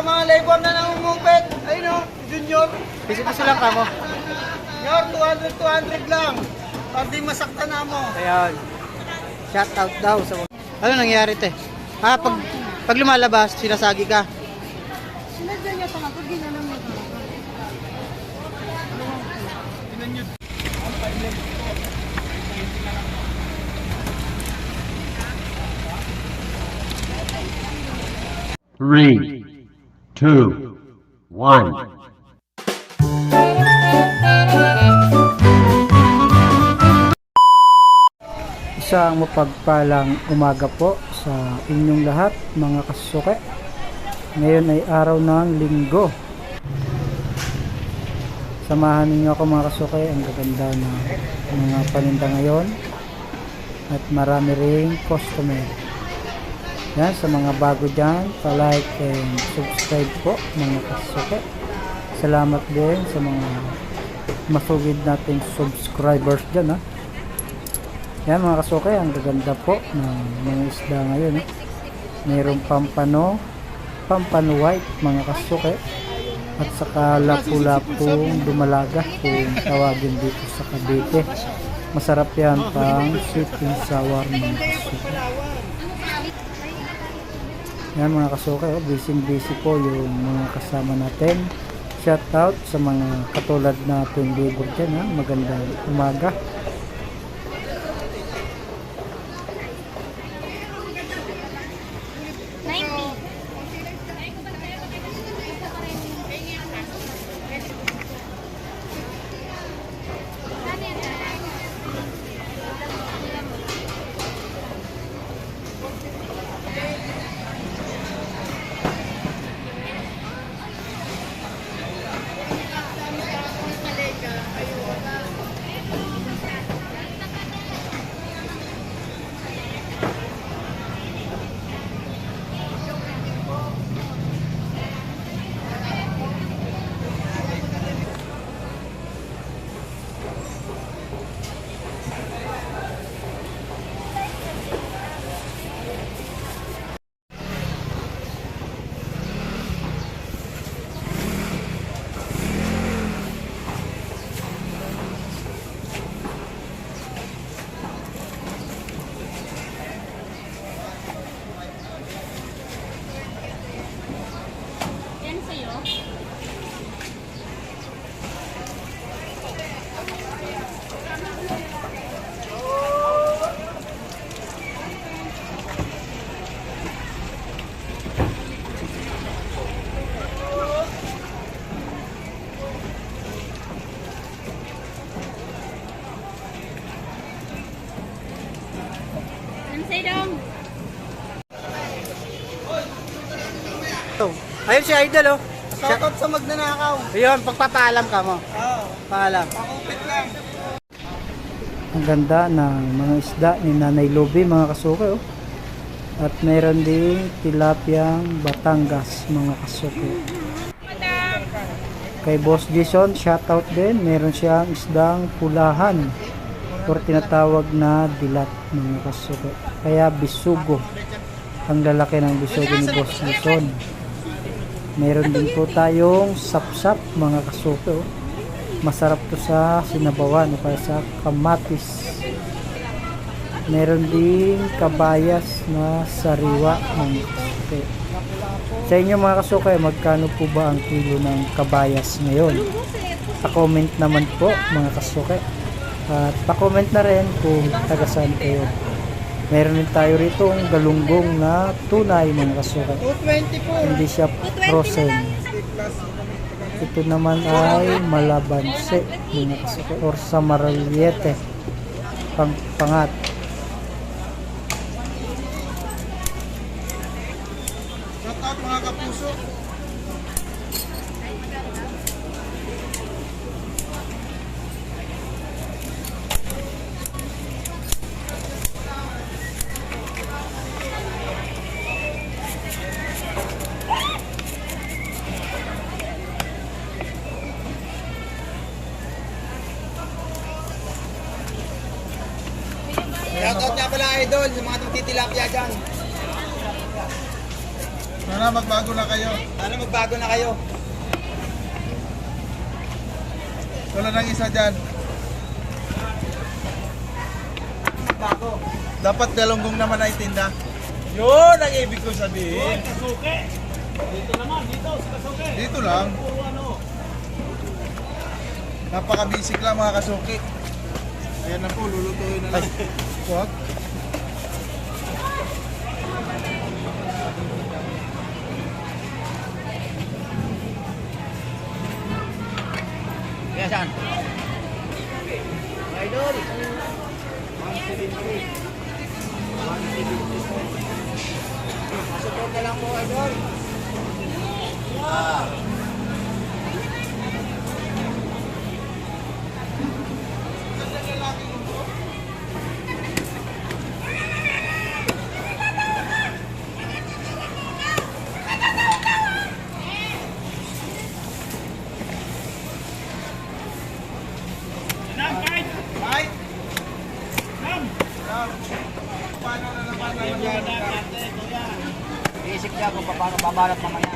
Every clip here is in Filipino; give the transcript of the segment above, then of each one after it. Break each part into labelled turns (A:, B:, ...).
A: sa mga legwar na nangungupit. Ayun o, junior.
B: Piso-piso lang kamo.
A: Junior, 200, 200 lang. Para di masaktan na mo.
B: Ayan. Shout out daw sa mga... Ano nangyari te? Ah, pag, pag lumalabas, sinasagi ka.
C: Sinadya niya sa ako, ginanong mo sa ako.
D: Three, two, one.
B: Isang mapagpalang umaga po sa inyong lahat mga kasuke. Ngayon ay araw ng linggo. Samahan ninyo ako mga kasuke. Ang gaganda na mga paninda ngayon. At marami ring customer. Yan, sa mga bago dyan, pa-like and subscribe po mga kasuke. Salamat din sa mga masugid nating subscribers dyan ha. Yan mga kasuke, ang gaganda po ng mga isda ngayon. Eh. Mayroong pampano, pampano white mga kasuke. At saka lapu-lapong dumalaga kung tawagin dito sa Cavite. Masarap yan pang sweet and sour mga kasuke. Yan mga kasuke, oh, busy busy po yung mga kasama natin. Shout out sa mga katulad natin libur dyan ha. Magandang umaga. Oh, ayun si Idol oh.
A: Shout out sa magnanakaw.
B: Ayun, pagpapaalam ka mo.
A: Oo,
B: Paalam.
A: pakupit lang.
B: Ang ganda ng mga isda ni Nanay Luby mga kasuke oh. At mayroon din tilapiyang Batangas mga kasuke. Kay Boss Jason, shoutout din. Meron siyang isdang pulahan or tinatawag na dilat mga kasuke. Kaya bisugo. Ang lalaki ng bisugo ni Boss Jason. Meron din po tayong sapsap mga kasuke. Oh. Masarap to sa sinabawan kaya sa kamatis. Meron din kabayas na sariwa ng kasuke. Sa inyo mga kasuke, magkano po ba ang kilo ng kabayas ngayon? Pa-comment naman po mga kasuke. At pa-comment na rin kung taga saan kayo. Meron din tayo rito galunggong na tunay mga kasuke.
A: 220 po.
B: Hindi siya frozen. Ito naman ay malabanse mga kasuke or samaraliete pang pangat.
A: Shout out nga pala idol sa mga tititilapia dyan. Sana magbago na kayo. Sana magbago na kayo. Wala nang isa dyan. Bago. Dapat galunggong naman ay tinda. Yun ang ibig ko sabihin. Dito naman, dito, sa kasuke. Dito lang. Napaka-basic lang mga kasuki. Ayan na po, lulutuin na lang. Wag.
E: Kaya saan? Idol! Support na lang po, Idol.
A: Ay! Nam! Paano na naman ang
E: Iisip niya kung paano babalot mamaya.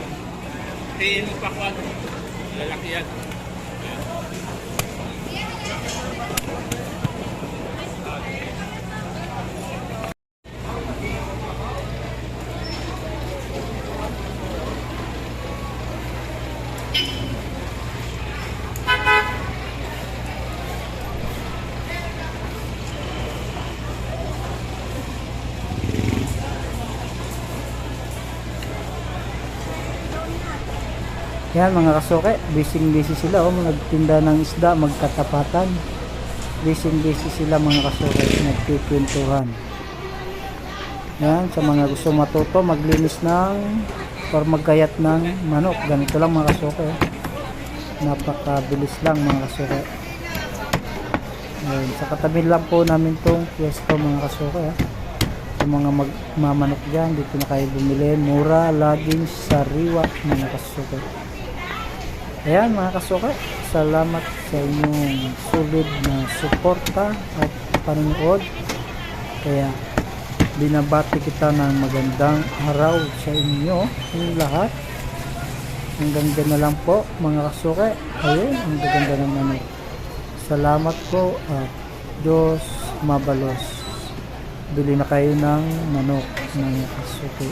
B: Yan mga kasuke, busy busy sila oh, nagtinda ng isda, magkatapatan. Busy busy sila mga kasuke, nagkikwentuhan. Yan, sa mga gusto matuto, maglinis ng or magkayat ng manok. Ganito lang mga kasuke. oh. Napakabilis lang mga kasuke. Yan, sa katabi lang po namin tong pwesto mga kasuke. ah. Sa mga magmamanok dyan, dito na kayo bumili. Mura, laging sariwa mga kasuke. Ayan mga kasuka, salamat sa inyong sulit na suporta at panonood. Kaya binabati kita ng magandang araw sa inyo yung lahat. Hanggang dyan na lang po mga kasuka. Ayun, ang gaganda ng ano. Salamat po at Diyos mabalos. Bili na kayo ng manok mga kasuka.